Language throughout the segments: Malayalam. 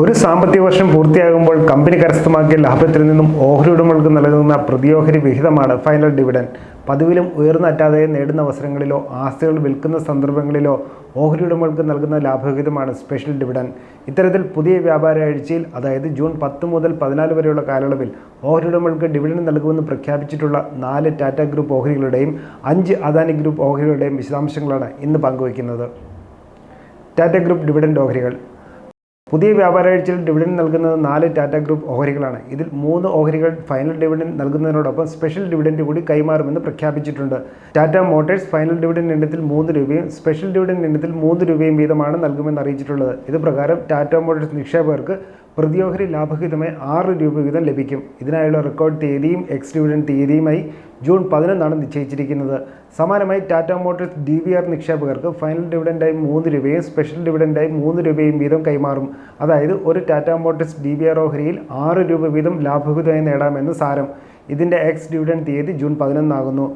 ഒരു സാമ്പത്തിക വർഷം പൂർത്തിയാകുമ്പോൾ കമ്പനി കരസ്ഥമാക്കിയ ലാഭത്തിൽ നിന്നും ഓഹരി ഉടമകൾക്ക് നൽകുന്ന പ്രതിയോഹരി വിഹിതമാണ് ഫൈനൽ ഡിവിഡൻ പതിവിലും ഉയർന്ന അറ്റാദായം നേടുന്ന അവസരങ്ങളിലോ ആസ്തികൾ വിൽക്കുന്ന സന്ദർഭങ്ങളിലോ ഓഹരി ഉടമകൾക്ക് നൽകുന്ന ലാഭവിഹിതമാണ് സ്പെഷ്യൽ ഡിവിഡൻ ഇത്തരത്തിൽ പുതിയ വ്യാപാര ആഴ്ചയിൽ അതായത് ജൂൺ പത്ത് മുതൽ പതിനാല് വരെയുള്ള കാലയളവിൽ ഓഹരി ഉടമകൾക്ക് ഡിവിഡൻ നൽകുമെന്ന് പ്രഖ്യാപിച്ചിട്ടുള്ള നാല് ടാറ്റ ഗ്രൂപ്പ് ഓഹരികളുടെയും അഞ്ച് അദാനി ഗ്രൂപ്പ് ഓഹരികളുടെയും വിശദാംശങ്ങളാണ് ഇന്ന് പങ്കുവയ്ക്കുന്നത്. ടാറ്റ ഗ്രൂപ്പ് ഡിവിഡൻ ഓഹരികൾ. പുതിയ വ്യാപാരാഴ്ചയിൽ ഡിവിഡൻഡ് നൽകുന്നത് നാല് ടാറ്റ ഗ്രൂപ്പ് ഓഹരികളാണ്. ഇതിൽ മൂന്ന് ഓഹരികൾ ഫൈനൽ ഡിവിഡൻഡ് നൽകുന്നതിനോടൊപ്പം സ്പെഷ്യൽ ഡിവിഡൻഡ് കൂടി കൈമാറുമെന്ന് പ്രഖ്യാപിച്ചിട്ടുണ്ട്. ടാറ്റ മോട്ടേഴ്സ് ഫൈനൽ ഡിവിഡൻഡ് ഇനത്തിൽ മൂന്ന് രൂപയും സ്പെഷ്യൽ ഡിവിഡൻഡ് ഇനത്തിൽ മൂന്ന് രൂപയും വീതമാണ് നൽകുമെന്ന് അറിയിച്ചിട്ടുള്ളത്. ഇത് പ്രകാരം ടാറ്റ മോട്ടേഴ്സ് നിക്ഷേപകർക്ക് പ്രതിയോഹരി ലാഭഹിതമായി ആറ് രൂപ വീതം ലഭിക്കും. ഇതിനായുള്ള റെക്കോർഡ് തീയതിയും എക്സ് ഡിവിഡൻ തീയതിയുമായി ജൂൺ പതിനൊന്നാണ് നിശ്ചയിച്ചിരിക്കുന്നത്. സമാനമായി Tata Motors D V R നിക്ഷേപകർക്ക് ഫൈനൽ ഡിവിഡൻഡായി മൂന്ന് രൂപയും സ്പെഷ്യൽ ഡിവിഡൻഡായി മൂന്ന് രൂപയും വീതം കൈമാറും. അതായത് ഒരു Tata Motors D V R ഓഹരിയിൽ ആറ് രൂപ വീതം ലാഭഹിതമായി നേടാമെന്ന് സാരം. ഇതിന്റെ എക്സ് ഡിവിഡൻ തീയതി ജൂൺ പതിനൊന്നാകുന്നു.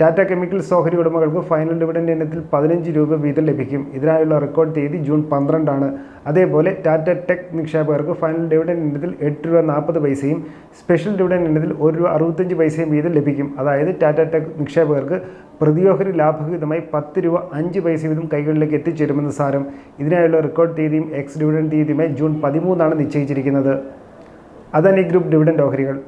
ടാറ്റ കെമിക്കൽസ് ഓഹരി ഉടമകൾക്ക് ഫൈനൽ ഡിവിഡൻഡ് ഇനത്തിൽ പതിനഞ്ച് രൂപ വീതം ലഭിക്കും. ഇതിനായുള്ള റെക്കോർഡ് തീയതി ജൂൺ പന്ത്രണ്ടാണ്. അതേപോലെ ടാറ്റ ടെക് നിക്ഷേപകർക്ക് ഫൈനൽ ഡിവിഡൻഡ് ഇനത്തിൽ എട്ട് രൂപ നാൽപ്പത് പൈസയും സ്പെഷ്യൽ ഡിവിഡൻഡ് ഇനത്തിൽ ഒരു രൂപ അറുപത്തഞ്ച് പൈസയും വീതം ലഭിക്കും. അതായത് ടാറ്റ ടെക് നിക്ഷേപകർക്ക് പ്രതിയോഹരി ലാഭവിഹിതമായി പത്ത് രൂപ അഞ്ച് പൈസ വീതം കൈകളിലേക്ക് എത്തിച്ചേരുമെന്ന് സാരം. ഇതിനായുള്ള റെക്കോർഡ് തീയതിയും എക്സ് ഡിവിഡൻഡ് തീയതിയുമായി ജൂൺ പതിമൂന്നാണ് നിശ്ചയിച്ചിരിക്കുന്നത്. അദാനി ഗ്രൂപ്പ് ഡിവിഡൻഡ് ഓഹരികൾ.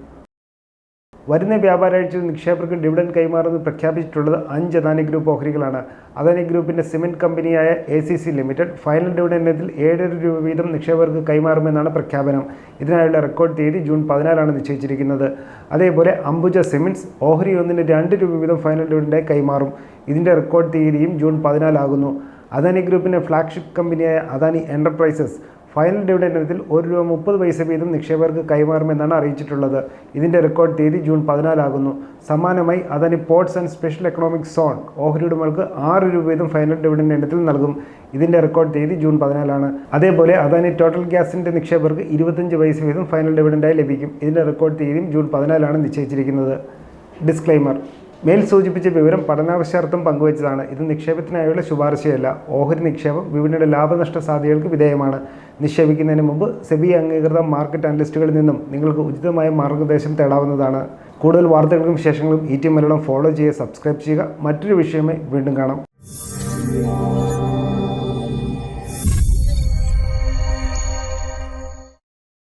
വരുന്ന വ്യാപാരാഴ്ചയിൽ നിക്ഷേപകർക്ക് ഡിവിഡൻ കൈമാറുമെന്ന് പ്രഖ്യാപിച്ചിട്ടുള്ളത് അഞ്ച് അദാനി ഗ്രൂപ്പ് ഓഹരികളാണ്. അദാനി ഗ്രൂപ്പിന്റെ സിമെന്റ് കമ്പനിയായ A C C Limited final ഡിവിഡൻഡിൽ ഏഴര രൂപ വീതം നിക്ഷേപകർക്ക് കൈമാറുമെന്നാണ് പ്രഖ്യാപനം. ഇതിനായുള്ള റെക്കോർഡ് തീയതി ജൂൺ പതിനാലാണ് നിശ്ചയിച്ചിരിക്കുന്നത്. അതേപോലെ അംബുജ സിമെന്റ്സ് ഓഹരി ഒന്നിന് രണ്ട് രൂപ വീതം ഫൈനൽ ഡിവിഡൻഡായി കൈമാറും. ഇതിന്റെ റെക്കോർഡ് തീയതിയും ജൂൺ പതിനാലാകുന്നു. അദാനി ഗ്രൂപ്പിന്റെ ഫ്ലാഗ്ഷിപ്പ് കമ്പനിയായ അദാനി എന്റർപ്രൈസസ് ഫൈനൽ ഡിവിഡൻഡ് വിധത്തിൽ ഒരു രൂപ മുപ്പത് പൈസ വീതം നിക്ഷേപകർക്ക് കൈമാറുമെന്നാണ് അറിയിച്ചിട്ടുള്ളത്. ഇതിന്റെ റെക്കോർഡ് തീയതി ജൂൺ പതിനാലാകുന്നു സമാനമായി Adani Ports and Special Economic Zone ഓഹരി ഉടമകൾക്ക് ആറ് രൂപ വീതം ഫൈനൽ ഡിവിഡൻഡ് ഇനത്തിൽ നൽകും. ഇതിന്റെ റെക്കോർഡ് തീയതി ജൂൺ പതിനാലാണ് അതേപോലെ അദാനി ടോട്ടൽ ഗ്യാസിന്റെ നിക്ഷേപകർക്ക് ഇരുപത്തഞ്ച് പൈസ വീതം ഫൈനൽ ഡിവിഡൻഡായി ലഭിക്കും. ഇതിന്റെ റെക്കോർഡ് തീയതിയും ജൂൺ പതിനാലാണ് നിശ്ചയിച്ചിരിക്കുന്നത്. ഡിസ്ക്ലൈമർ മേൽ സൂചിപ്പിച്ച വിവരം പഠനാവശ്യാർത്ഥം പങ്കുവച്ചതാണ്. ഇത് നിക്ഷേപത്തിനായുള്ള ശുപാർശയല്ല. ഓഹരി നിക്ഷേപം വിപണിയുടെ ലാഭനഷ്ട സാധ്യതകൾക്ക് വിധേയമാണ്. നിക്ഷേപിക്കുന്നതിന് മുമ്പ് സെബി അംഗീകൃത മാർക്കറ്റ് അനലിസ്റ്റുകളിൽ നിന്നും നിങ്ങൾക്ക് ഉചിതമായ മാർഗനിർദ്ദേശം തേടാവുന്നതാണ്. കൂടുതൽ വാർത്തകൾക്കും വിശേഷങ്ങളും ഈ ടി മലയാളം ഫോളോ ചെയ്യുക സബ്സ്ക്രൈബ് ചെയ്യുക. മറ്റൊരു വിഷയമായി വീണ്ടും കാണാം.